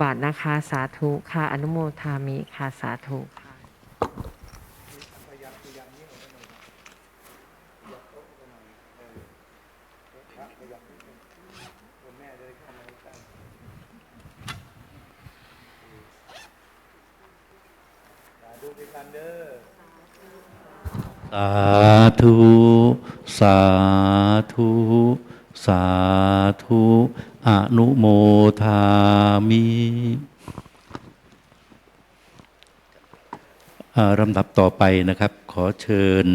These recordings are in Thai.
บาทนะคะ สาธุค่ะ อนุโมทามิค่ะ สาธุค่ะสาธุ สาธุ สาธุอนุโมทามิลำดับต่อไปนะครับ ขอเชิญ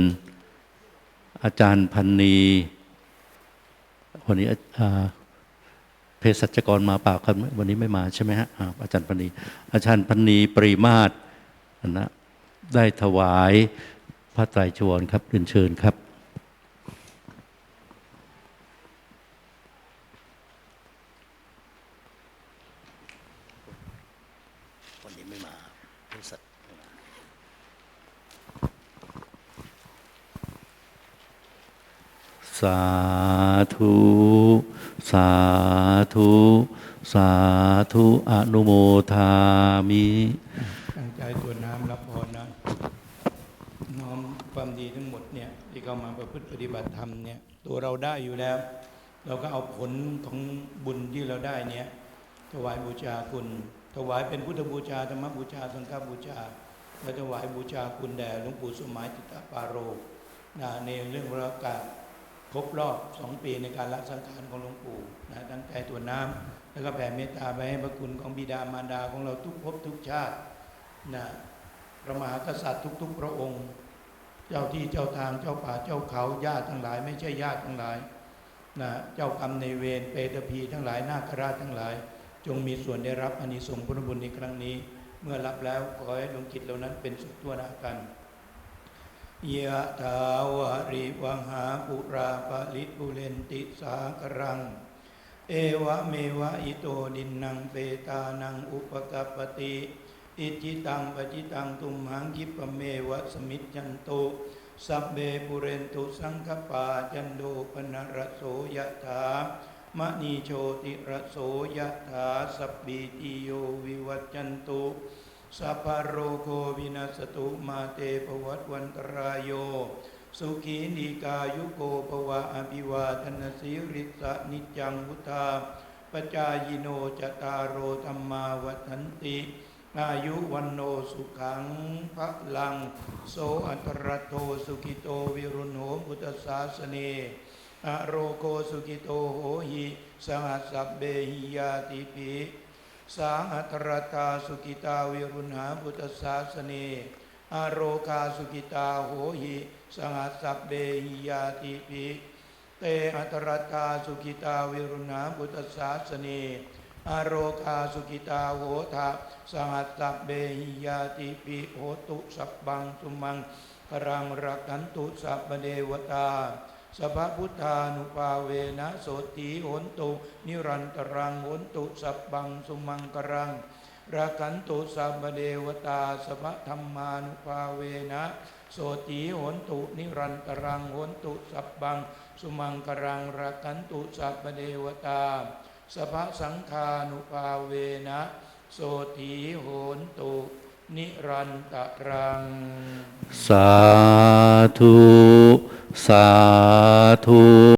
อาจารย์พันนีวันนี้เภสัชกรมาเปล่าครับวันนี้ไม่มาใช่ไหมฮะอาจารย์พันนีอาจารย์พันนีปริมาตรนะได้ถวายพระไตรจีวรครับเรียนเชิญครับ วันนี้ ไม่มาเภสัชสาธุ สาธุ สาธุ อนุโมทามิตั้งใจตัวน้ำรับพรนะ น้อมความดีทั้งหมดเนี่ยที่เข้ามาประพฤติปฏิบัติธรรมเนี่ยตัวเราได้อยู่แล้ว เราก็เอาผลของบุญที่เราได้เนี่ยถวายบูชาคุณ ถวายเป็นพุทธบูชาธรรมบูชาสังฆบูชา และถวายบูชาคุณแด่หลวงปู่สมัยติตปาโรนะในเรื่องประกาศครบรอบสองปีในการละสังขารของหลวงปู่นะตั้งใจตัวน้ำแล้วก็แผ่เมตตาไปให้พระคุณของบิดามารดาของเราทุกภพทุกชาตินะพระมหากษัตริย์ทุก ๆ พระองค์ เจ้าที่เจ้าทางเจ้าป่าเจ้าเขาญาติทั้งหลาย ไม่ใช่ญาติทั้งหลายนะเจ้ากรรมในเวรเปตพีทั้งหลายนาคราชทั้งหลาย จงมีส่วนได้รับอานิสงส์ผลบุญในครั้งนี้ เมื่อรับแล้วขอให้ดวงจิตเหล่านั้นเป็นสุขทั่วหน้ากันยะถาวะริวังหาปุราปะลิปุเรนติสากรัง เอวะเมวะอิโตดินนังเปตานังอุปกัปติอิจิตังปจิตังตุมหังคิปเมวะสมิจจันโตสัพเบปุเรนตุสังคปาจันโดปนรโสยะถา มณีโชติระโสยะถาสัพปีติโยวิวัจจันตุสัพพะโรโควินัสตุมาเตปวัตวันตรายโย สุขีนิกายุโกภวะอภิวาทนสีริสะนิจังพุทธาปจายโนจตารโรธรรมาวันติ อายุวันโนสุขังพระลัง โสอัตรโตสุกิโตวิรุณโหพุทธศาสเน อโรโกสุกิโตโหหิสหัสสบเบหิยาติปิสาอัตรตาสุกิตาวิรุณหาพุทธศาสเนอโรคาสุกิตาโหหิสหัสสบเบหิยาติปิเตอัตรตาสุกิตาวิรุณหาพุทธศาสเนอโรคาสุกิตาโหทาสหัสสะเบหิยาติปิโหตุสัพบังสุมังพรังรักขันตุสัพพเดวตา สัพพุทธานุภาเวนะโสติโหนตุ นิรันตรังโหนตุสัพบังสุมังกรังรักขันตุสัพพเดวตาสัพพธรรมานุภาเวนะโสติโหนตุ นิรันตรังโหนตุสัพบังสุมังกรังรักขันตุสัพเดวตาสภสังคานุภาเวนะโสถีโหนตุนิรันตรัง สาธุ สาธุ